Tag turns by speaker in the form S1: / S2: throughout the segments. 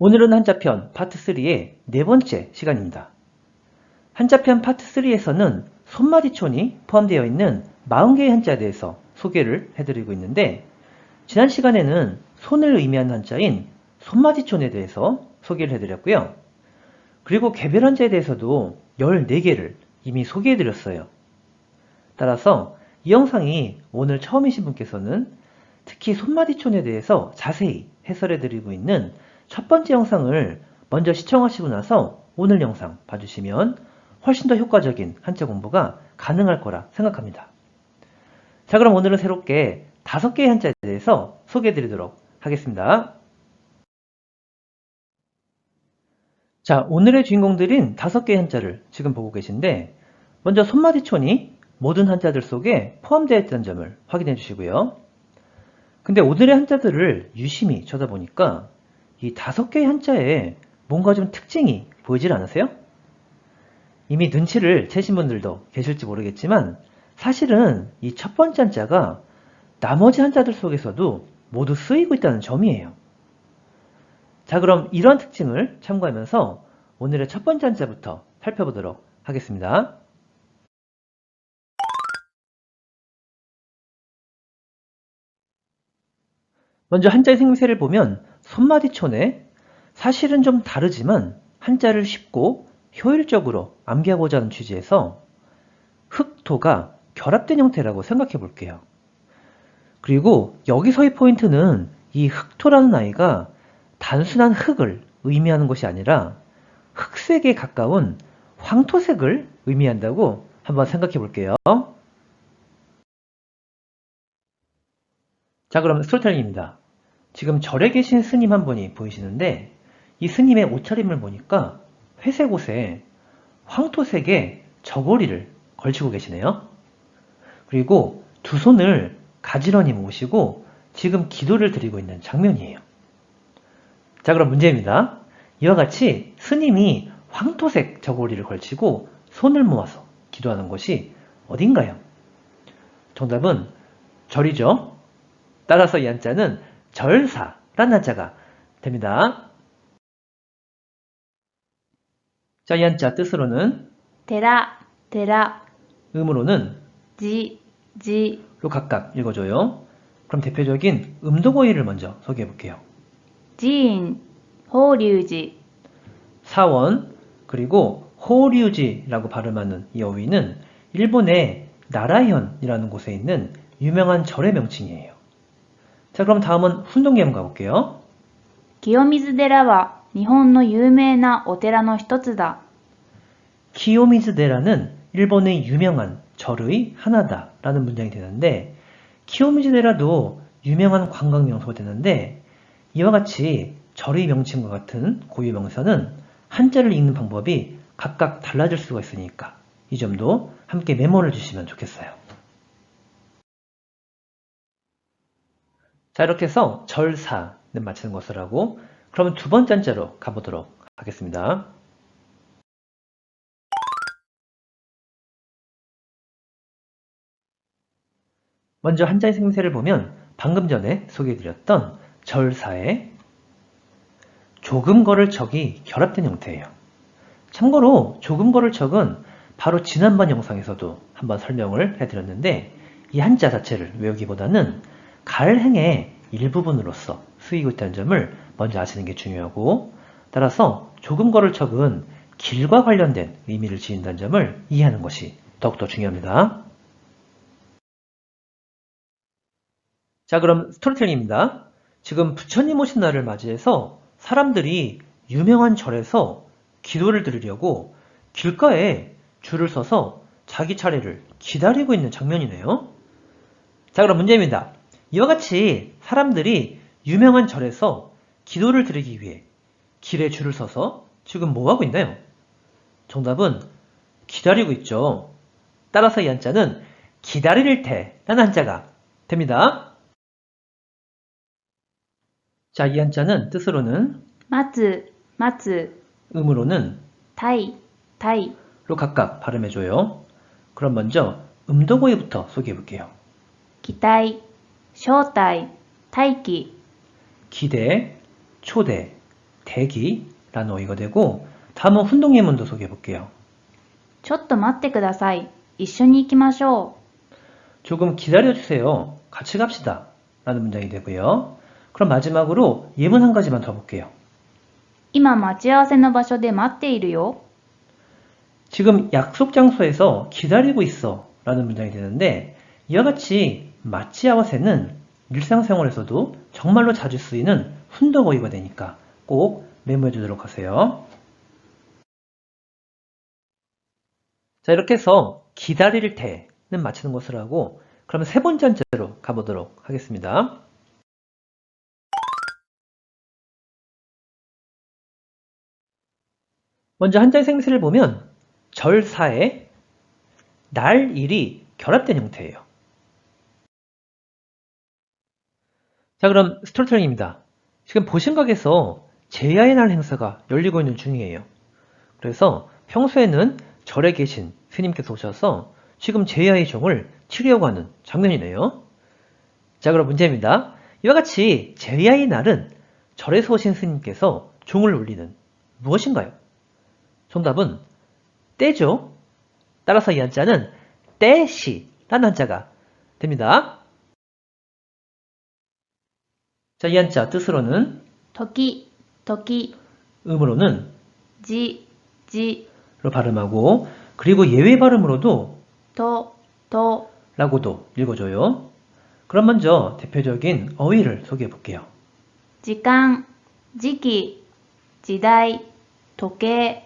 S1: 오늘은 한자편 파트 3의 네 번째 시간입니다. 한자편 파트 3에서는 손마디촌이 포함되어 있는 40개의 한자에 대해서 소개를 해드리고 있는데 지난 시간에는 손을 의미하는 한자인 손마디촌에 대해서 소개를 해드렸고요. 그리고 개별 한자에 대해서도 14개를 이미 소개해드렸어요. 따라서 이 영상이 오늘 처음이신 분께서는 특히 손마디촌에 대해서 자세히 해설해드리고 있는 첫 번째 영상을 먼저 시청하시고 나서 오늘 영상 봐주시면 훨씬 더 효과적인 한자 공부가 가능할 거라 생각합니다. 자 그럼 오늘은 새롭게 다섯 개의 한자에 대해서 소개해 드리도록 하겠습니다. 자 오늘의 주인공들인 다섯 개의 한자를 지금 보고 계신데 먼저 손마디촌이 모든 한자들 속에 포함되어 있다는 점을 확인해 주시고요. 근데 오늘의 한자들을 유심히 쳐다보니까 이 다섯 개의 한자에 뭔가 좀 특징이 보이질 않으세요? 이미 눈치를 채신 분들도 계실지 모르겠지만 사실은 이 첫 번째 한자가 나머지 한자들 속에서도 모두 쓰이고 있다는 점이에요. 자 그럼 이런 특징을 참고하면서 오늘의 첫 번째 한자부터 살펴보도록 하겠습니다. 먼저 한자의 생김새를 보면 손마디촌에 사실은 좀 다르지만 한자를 쉽고 효율적으로 암기하고자 하는 취지에서 흑토가 결합된 형태라고 생각해 볼게요. 그리고 여기서의 포인트는 이 흑토라는 아이가 단순한 흑을 의미하는 것이 아니라 흑색에 가까운 황토색을 의미한다고 한번 생각해 볼게요. 자 그럼 스토리텔링입니다. 지금 절에 계신 스님 한 분이 보이시는데 이 스님의 옷차림을 보니까 회색 옷에 황토색의 저고리를 걸치고 계시네요. 그리고 두 손을 가지런히 모으시고 지금 기도를 드리고 있는 장면이에요. 자 그럼 문제입니다. 이와 같이 스님이 황토색 저고리를 걸치고 손을 모아서 기도하는 곳이 어딘가요? 정답은 절이죠. 따라서 이 한자는 절사라는 한자가 됩니다. 자, 이 한자 뜻으로는
S2: 데라, 데라
S1: 음으로는
S2: 지,
S1: 지로 각각 읽어줘요. 그럼 대표적인 음도고의를 먼저 소개해볼게요.
S2: 지인, 호류지
S1: 사원, 그리고 호류지라고 발음하는 이 어휘는 일본의 나라현이라는 곳에 있는 유명한 절의 명칭이에요. 자 그럼 다음은 훈동기 한번 가볼게요.
S2: 清水寺は日本の有名なお寺の一つだ。
S1: 키요미즈데라는 일본의 유명한 절의 하나다라는 문장이 되는데 키요미즈데라도 유명한 관광 명소가 되는데 이와 같이 절의 명칭과 같은 고유 명사는 한자를 읽는 방법이 각각 달라질 수가 있으니까 이 점도 함께 메모를 주시면 좋겠어요. 자 이렇게 해서 절사는 마치는 것을 하고 그러면 두 번째 한자로 가보도록 하겠습니다. 먼저 한자의 생김새를 보면 방금 전에 소개해드렸던 절사의 조금 걸을 척이 결합된 형태예요. 참고로 조금 걸을 척은 바로 지난번 영상에서도 한번 설명을 해드렸는데 이 한자 자체를 외우기보다는 갈행의 일부분으로서 쓰이고 있다는 점을 먼저 아시는 게 중요하고 따라서 조금 걸을 척은 길과 관련된 의미를 지닌다는 점을 이해하는 것이 더욱더 중요합니다. 자 그럼 스토리텔링입니다. 지금 부처님 오신 날을 맞이해서 사람들이 유명한 절에서 기도를 드리려고 길가에 줄을 서서 자기 차례를 기다리고 있는 장면이네요. 자 그럼 문제입니다. 이와 같이 사람들이 유명한 절에서 기도를 드리기 위해 길에 줄을 서서 지금 뭐하고 있나요? 정답은 기다리고 있죠. 따라서 이 한자는 기다릴 때라는 한자가 됩니다. 자, 이 한자는 뜻으로는
S2: 마즈, 마즈
S1: 음으로는
S2: 타이, 타이
S1: 로 각각 발음해줘요. 그럼 먼저 음도고에부터 소개해볼게요.
S2: 기다이 招待、待機、
S1: 기대, 초대, 대기라는 어휘가 되고 다음은 훈동 예문도 소개해 볼게요.
S2: ちょっと待ってください。一緒に行きましょ
S1: 조금 기다려 주세요. 같이 갑시다. 라는 문장이 되고요. 그럼 마지막으로 예문 한 가지만 더 볼게요.
S2: う。今待ち合わせの場所で待っているよ。
S1: 지금 약속 장소에서 기다리고 있어 라는 문장이 되는데 이와 같이 마치아와세는 일상생활에서도 정말로 자주 쓰이는 훈덕어휘가 되니까 꼭 메모해 주도록 하세요. 자 이렇게 해서 기다릴 때는 마치는 것을 하고 그럼 세 번째 한자로 가보도록 하겠습니다. 먼저 한자의 생세를 보면 절사에 날, 일이 결합된 형태예요. 자, 그럼 스토리텔링입니다. 지금 보신각에서 제야의 날 행사가 열리고 있는 중이에요. 그래서 평소에는 절에 계신 스님께서 오셔서 지금 제야의 종을 치려고 하는 장면이네요. 자, 그럼 문제입니다. 이와 같이 제야의 날은 절에서 오신 스님께서 종을 울리는 무엇인가요? 정답은 때죠. 따라서 이 한자는 때시라는 한자가 됩니다. 자, 이한자 뜻으로는
S2: 토끼, 토끼,
S1: 음으로는
S2: 지,
S1: 지로 발음하고 그리고 예외 발음으로도
S2: 도, 도
S1: 라고도 읽어줘요. 그럼 먼저 대표적인 어휘를 소개해 볼게요.
S2: 지강, 지기, 지다이, 도깨.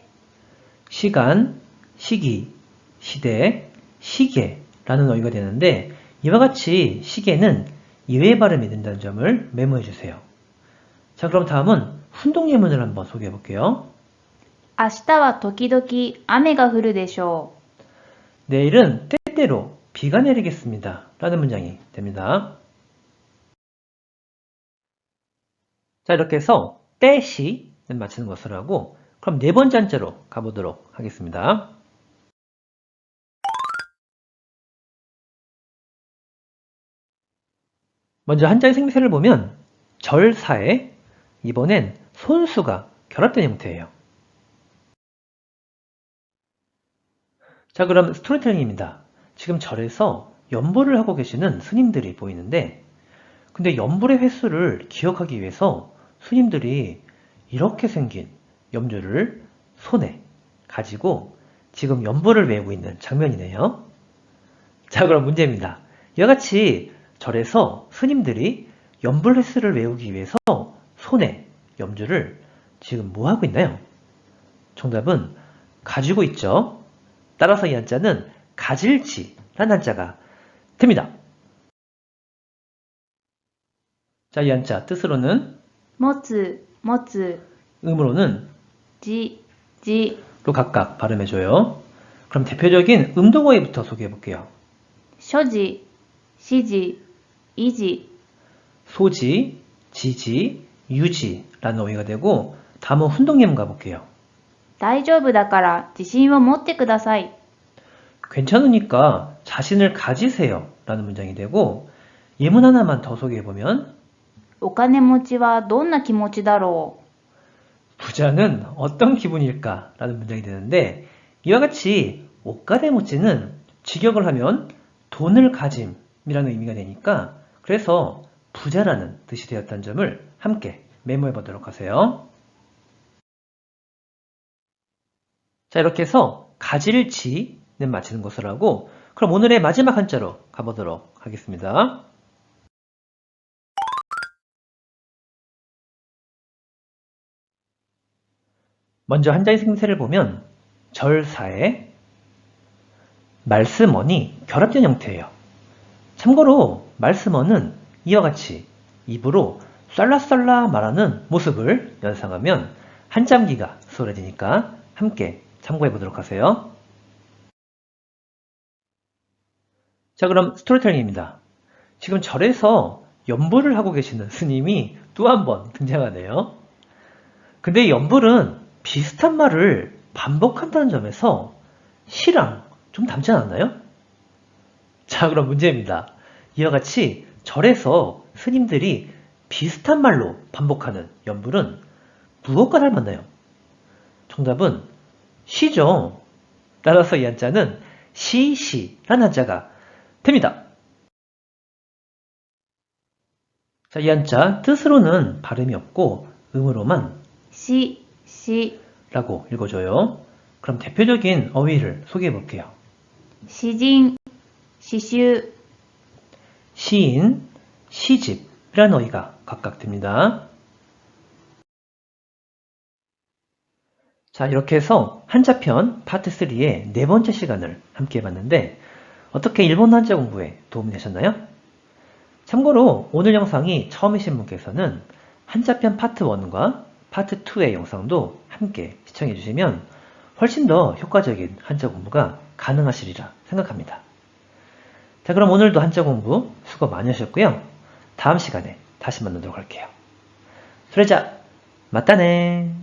S1: 시간, 시기, 시대, 시계라는 어휘가 되는데 이와 같이 시계는 예외 발음이 된다는 점을 메모해 주세요. 자, 그럼 다음은 훈동 예문을 한번 소개해 볼게요.
S2: 明日は時々雨が降るでしょ
S1: 내일은 때때로 비가 내리겠습니다. 라는 문장이 됩니다. 자, 이렇게 해서 때시는 마치는 것을 하고 그럼 네 번째 한자로 가보도록 하겠습니다. 먼저 한자의 생세를 보면 절사에 이번엔 손수가 결합된 형태예요. 자, 그럼 스토리텔링입니다. 지금 절에서 연보를 하고 계시는 스님들이 보이는데, 근데 연불의 횟수를 기억하기 위해서 스님들이 이렇게 생긴 염주를 손에 가지고 지금 연보를 외우고 있는 장면이네요. 자, 그럼 문제입니다. 이와 같이 절에서 스님들이 염블레스를 외우기 위해서 손에 염주를 지금 뭐 하고 있나요? 정답은 가지고 있죠. 따라서 이 한자는 가질지라는 한자가 됩니다. 자, 이 한자 뜻으로는
S2: 머즈, 머즈
S1: 음으로는
S2: 지,
S1: 지로 각각 발음해줘요. 그럼 대표적인 음동어에부터 소개해볼게요.
S2: 쇼지, 시지 維持、
S1: 소지, 지지, 유지라는 어휘가 되고 다음은 훈동예문 가볼게요.
S2: 大丈夫だから自信を持ってください。
S1: 괜찮으니까 자신을 가지세요 라는 문장이 되고 예문 하나만 더 소개해보면
S2: お金持ちはどんな気持ちだろ
S1: 부자는 어떤 기분일까 라는 문장이 되는데 이와 같이 옷가대모찌는 직역을 하면 돈을 가짐이라는 의미가 되니까 그래서 부자라는 뜻이 되었다는 점을 함께 메모해 보도록 하세요. 자 이렇게 해서 가질 지는 마치는 것을 하고 그럼 오늘의 마지막 한자로 가보도록 하겠습니다. 먼저 한자의 생세를 보면 절사에 말씀어니 결합된 형태예요. 참고로 말씀어는 이와 같이 입으로 쌀라쌀라 말하는 모습을 연상하면 한참기가 수월해지니까 함께 참고해 보도록 하세요. 자 그럼 스토리텔링입니다. 지금 절에서 연불을 하고 계시는 스님이 또 한 번 등장하네요. 근데 이 연불은 비슷한 말을 반복한다는 점에서 시랑 좀 닮지 않았나요? 자, 그럼 문제입니다. 이와 같이 절에서 스님들이 비슷한 말로 반복하는 연불은 무엇과 닮았나요? 정답은 시죠. 따라서 이 한자는 시시란 한자가 됩니다. 자, 이 한자 뜻으로는 발음이 없고 음으로만
S2: 시, 시
S1: 라고 읽어줘요. 그럼 대표적인 어휘를 소개해 볼게요.
S2: 시징 詩集、
S1: 시인, 시집이라는 어휘가 각각 됩니다. 자, 이렇게 해서 한자편 파트 3의 네 번째 시간을 함께 해봤는데 어떻게 일본 한자 공부에 도움이 되셨나요? 참고로 오늘 영상이 처음이신 분께서는 한자편 파트 1과 파트 2의 영상도 함께 시청해 주시면 훨씬 더 효과적인 한자 공부가 가능하시리라 생각합니다. 자 그럼 오늘도 한자 공부 수고 많으셨고요. 다음 시간에 다시 만나도록 할게요. 소래자 맞다네